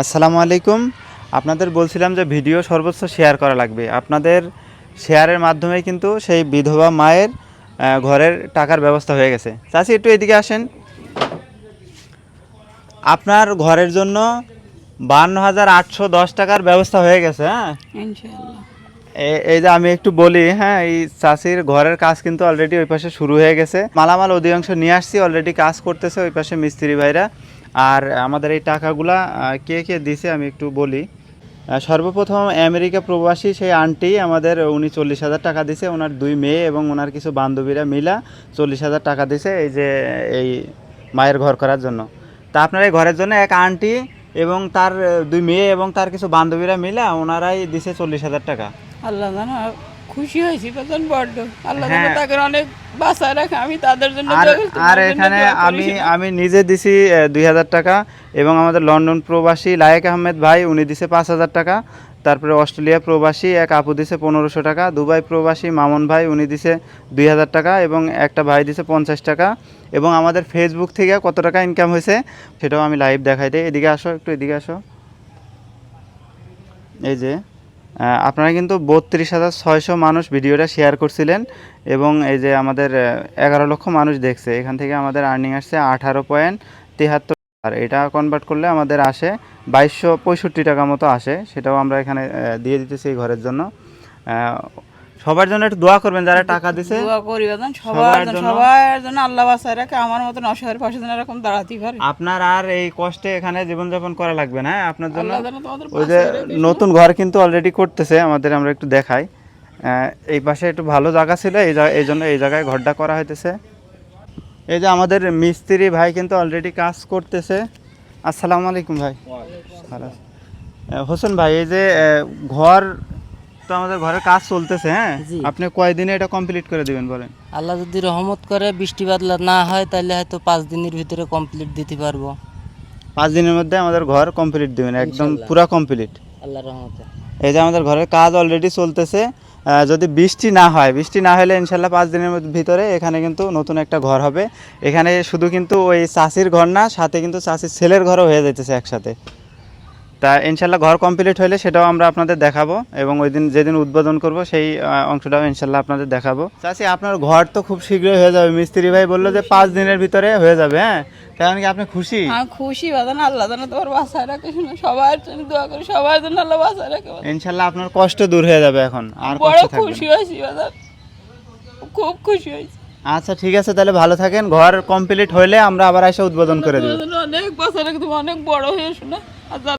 আসসালামু আলাইকুম। আপনাদের বলছিলাম যে ভিডিও সর্বোচ্চ শেয়ার করা লাগবে। আপনাদের শেয়ারের মাধ্যমে কিন্তু সেই বিধবা মায়ের ঘরের টাকার ব্যবস্থা হয়ে গেছে। চাষি একটু এদিকে আসেন। আপনার ঘরের জন্য বান্ন হাজার আটশো দশ টাকার ব্যবস্থা হয়ে গেছে হ্যাঁ? এই যে আমি একটু বলি হ্যাঁ এই চাষির ঘরের কাজ কিন্তু অলরেডি ওই পাশে শুরু হয়ে গেছে। মালামাল অধিকাংশ নিয়ে আসছি অলরেডি কাজ করতেছে ওই পাশে মিস্ত্রি ভাইরা। আর আমাদের এই টাকাগুলা কে কে দিছে আমি একটু বলি। সর্বপ্রথম আমেরিকা প্রবাসী সেই আন্টি আমাদের উনি চল্লিশ হাজার টাকা দিছে, ওনার দুই মেয়ে এবং ওনার কিছু বান্ধবীরা মিলা চল্লিশ হাজার টাকা দিছে এই যে এই মায়ের ঘর করার জন্য। তা আপনার এই ঘরের জন্য এক আন্টি এবং তার দুই মেয়ে এবং তার কিছু বান্ধবীরা মিলা ওনারাই দিছে চল্লিশ হাজার টাকা। আল্লাহ জানো খুশি হয়েছি বেতন বড্ড। আল্লাহ জানো হ্যাঁ। তাকে অনেক বাঁচায় রাখে আমি তাদের জন্য আর এখানে আমি আমি নিজে দিছি দুই হাজার টাকা এবং আমাদের লন্ডন প্রবাসী লায়েক আহমেদ ভাই উনি দিছে পাঁচ হাজার টাকা। তারপরে অস্ট্রেলিয়া প্রবাসী এক আপু দিছে পনেরোশো টাকা। দুবাই প্রবাসী মামুন ভাই উনি দিছে দুই হাজার টাকা এবং একটা ভাই দিছে পঞ্চাশ টাকা। এবং আমাদের ফেসবুক থেকে কত টাকা ইনকাম হয়েছে সেটাও আমি লাইভ দেখাই দিই। এদিকে আসো একটু এদিকে আসো। এই যে আপনারা কিন্তু বত্রিশ হাজার ছয়শো মানুষ ভিডিওটা শেয়ার করছিলেন এবং এই যে আমাদের এগারো লক্ষ মানুষ দেখছে। এখান থেকে আমাদের আর্নিং আসছে আঠারো পয়েন্ট তেহাত্তর আর এটা কনভার্ট করলে আমাদের আসে বাইশশো পঁয়ষট্টি টাকা মতো আসে। সেটাও আমরা এখানে দিয়ে দিতেছি এই ঘরের জন্য। সবার জন্য একটু দোয়া করবেন যারা টাকা দিছে। দোয়া করি সবার সবার জন্য। সবার জন্য আল্লাহ বাঁচায় রাখে আমার মতন অসহায়ের পাশে যেন এরকম দাঁড়াতে পারে। আপনার আর এই কষ্টে এখানে জীবনযাপন করা লাগবে না হ্যাঁ? আপনার জন্য ওই যে নতুন ঘর কিন্তু অলরেডি করতেছে আমাদের আমরা একটু দেখাই। এই পাশে একটু ভালো জায়গা ছিল এই জায়গা এই জন্য এই জায়গায় ঘরটা করা হইতেছে। এই যে আমাদের মিস্ত্রি ভাই কিন্তু অলরেডি কাজ করতেছে। আসসালামু আলাইকুম ভাই। হোসেন ভাই এই যে ঘর তো আমাদের ঘরের কাজ চলতেছে হ্যাঁ? আপনি কয়দিনে এটা কমপ্লিট করে দিবেন বলেন? আল্লাহ যদি রহমত করে বৃষ্টি বাদলা না হয় তাহলে হয়তো পাঁচ দিনের ভিতরে কমপ্লিট দিতে পারব। পাঁচ দিনের মধ্যে আমাদের ঘর কমপ্লিট দিবেন একদম। পুরা কমপ্লিট আল্লাহ রহমতে। এই যে আমাদের ঘরের কাজ অলরেডি চলতেছে যদি বৃষ্টি না হয় বৃষ্টি না হলে ইনশাল্লাহ পাঁচ দিনের ভিতরে এখানে কিন্তু নতুন একটা ঘর হবে। এখানে শুধু কিন্তু ওই চাষির ঘর না সাথে কিন্তু চাষির ছেলের ঘরও হয়ে যেতেছে একসাথে। তা ইনশাল্লাহ ঘর কমপ্লিট হলে সেটাও আমরা আপনাদের দেখাবো এবং ওই দিন যেদিন উদ্বোধন করব সেই অংশটাও ইনশাল্লাহ আপনাদের দেখাবো। চাষি আপনার ঘর তো খুব শীঘ্রই হয়ে যাবে। মিস্ত্রি ভাই বলল যে পাঁচ দিনের ভিতরে হয়ে যাবে হ্যাঁ? তেমন কি আপনি খুশি? খুশি বেতন আল্লাহ তোমার বাঁচায় রাখে শোনা সবার জন্য দোয়া করি সবার জন্য আল্লাহ বাঁচায় রাখে। ইনশাল্লাহ আপনার কষ্ট দূর হয়ে যাবে এখন আর বড়। খুশি হয়েছি খুব খুশি হয়েছি। আচ্ছা ঠিক আছে তাহলে ভালো থাকেন। ঘর কমপ্লিট হইলে আমরা আবার এসে উদ্বোধন করে দেবো। অনেক তুমি অনেক বড় হয়ে শোনা আর